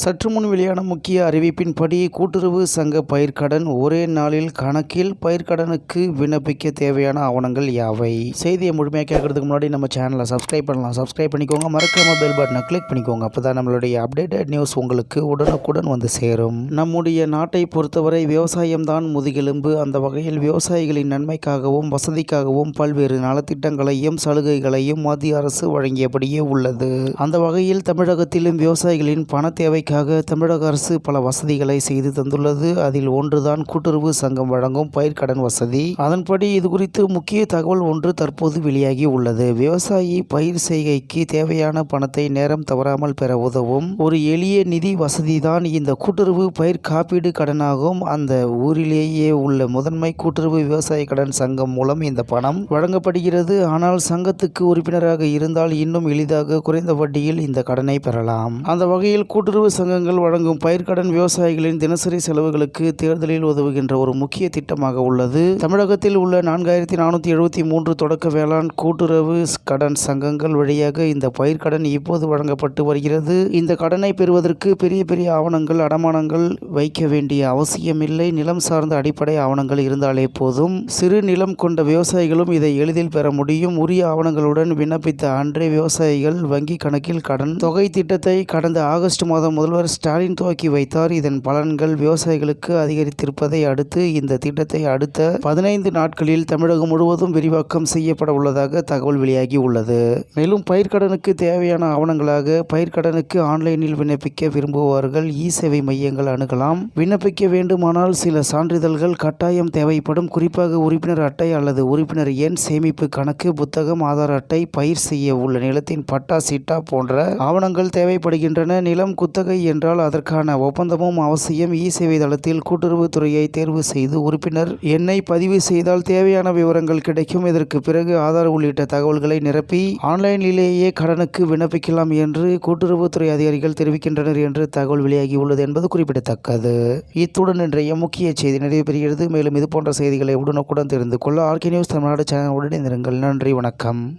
சற்று முன் வெளியான முக்கிய அறிவிப்பின்படி கூட்டுறவு சங்க பயிர்க்கடன் ஒரே நாளில் கணக்கில் பயிர்க்கடனுக்கு விண்ணப்பிக்க தேவையான ஆவணங்கள் யாவை? செய்தியை முழுமையாக கேட்கறதுக்கு முன்னாடி நம்ம சேனலை சப்ஸ்கிரைப் பண்ணலாம். சப்ஸ்கிரைப் பண்ணிக்கோங்க. மறக்காம பெல் பட்டனை கிளிக் பண்ணிக்கோங்க. அப்போதான் நம்மளுடைய அப்டேட்டட் நியூஸ் உங்களுக்கு உடனுக்குடன் வந்து சேரும். நம்முடைய நாட்டை பொறுத்தவரை விவசாயம் தான் முதுகெலும்பு. அந்த வகையில் விவசாயிகளின் நன்மைக்காகவும் வசதிக்காகவும் பல்வேறு நலத்திட்டங்களையும் சலுகைகளையும் மத்திய அரசு வழங்கியபடியே உள்ளது. அந்த வகையில் தமிழகத்திலும் விவசாயிகளின் பண தேவைக்காக தமிழக அரசு பல வசதிகளை செய்து தந்துள்ளது. அதில் ஒன்றுதான் கூட்டுறவு சங்கம் வழங்கும் பயிர்க்கடன் வசதி. அதன்படி இது குறித்து முக்கிய தகவல் ஒன்று தற்போது வெளியாகி உள்ளது. விவசாயி பயிர் செய்கைக்கு தேவையான பணத்தை நேரம் தவறாமல் பெற உதவும். ஒரு எளிய நிதி வசதிதான் இந்த கூட்டுறவு பயிர் காப்பீடு கடனாகும். அந்த ஊரிலேயே உள்ள முதன்மை கூட்டுறவு விவசாய கடன் சங்கம் மூலம் இந்த பணம் வழங்கப்படுகிறது. ஆனால் சங்கத்துக்கு உறுப்பினராக இருந்தால் இன்னும் எளிதாக குறைந்த வட்டியில் இந்த கடனை பெறலாம். அந்த வகையில் கூட்டுறவு சங்கங்கள் வழங்கும் பயிர்க்கடன் விவசாயிகளின் தினசரி செலவுகளுக்கு தேர்தலில் உதவுகின்ற ஒரு முக்கிய திட்டமாக உள்ளது. தமிழகத்தில் உள்ள நான்காயிரத்தி நானூற்றி எழுபத்தி மூன்று தொடக்க வேளாண் கூட்டுறவு கடன் சங்கங்கள் வழியாக இந்த பயிர்க்கடன் இப்போது வழங்கப்பட்டு வருகிறது. இந்த கடனை பெறுவதற்கு பெரிய பெரிய ஆவணங்கள் அடமானங்கள் வைக்க வேண்டிய அவசியமில்லை. நிலம் சார்ந்த அடிப்படை ஆவணங்கள் இருந்தாலே போதும். சிறு நிலம் கொண்ட விவசாயிகளும் இதை எளிதில் பெற முடியும். உரிய ஆவணங்களுடன் விண்ணப்பித்த அன்றே விவசாயிகள் வங்கி கணக்கில் கடன் தொகை திட்டத்தை கடந்த ஆகஸ்ட் மாதம் முதல்வர் ஸ்டாலின் துவக்கி வைத்தார். இதன் பலன்கள் விவசாயிகளுக்கு அதிகரித்திருப்பதை அடுத்து இந்த திட்டத்தை அடுத்த பதினைந்து நாட்களில் தமிழகம் முழுவதும் விரிவாக்கம் செய்யப்பட உள்ளதாக தகவல் வெளியாகி உள்ளது. மேலும் பயிர்க்கடனுக்கு தேவையான ஆவணங்களாக பயிர்க்கடனுக்கு ஆன்லைனில் விண்ணப்பிக்க விரும்புபவர்கள் இ சேவை மையங்கள் அணுகலாம். விண்ணப்பிக்க வேண்டுமானால் சில சான்றிதழ்கள் கட்டாயம் தேவைப்படும். குறிப்பாக உறுப்பினர் அட்டை அல்லது உறுப்பினர் எண் சேமிப்பு கணக்கு புத்தகம் ஆதார் அட்டை பயிர் செய்ய உள்ள நிலத்தின் பட்டா சிட்டா போன்ற ஆவணங்கள் தேவைப்படுகின்றன. நிலம் குத்தக என்றால் அதற்கான ஒப்பந்தமும் அவசியம். இ சேவை தளத்தில் கூட்டுறவுத்துறையை தேர்வு செய்து உறுப்பினர் எண்ணை பதிவு செய்தால் தேவையான விவரங்கள் கிடைக்கும். இதற்கு பிறகு ஆதார் உள்ளிட்ட தகவல்களை நிரப்பி ஆன்லைனிலேயே கடனுக்கு விண்ணப்பிக்கலாம் என்று கூட்டுறவுத்துறை அதிகாரிகள் தெரிவிக்கின்றனர் என்று தகவல் வெளியாகியுள்ளது என்பது குறிப்பிடத்தக்கது. இத்துடன் இன்றைய முக்கிய செய்தி நிறைவு பெறுகிறது. மேலும் இது போன்ற செய்திகளை உடனுக்குடன் தெரிந்து கொள்ள ஆர்கே நியூஸ் தமிழ்நாடு சேனல் உடனே நன்றி வணக்கம்.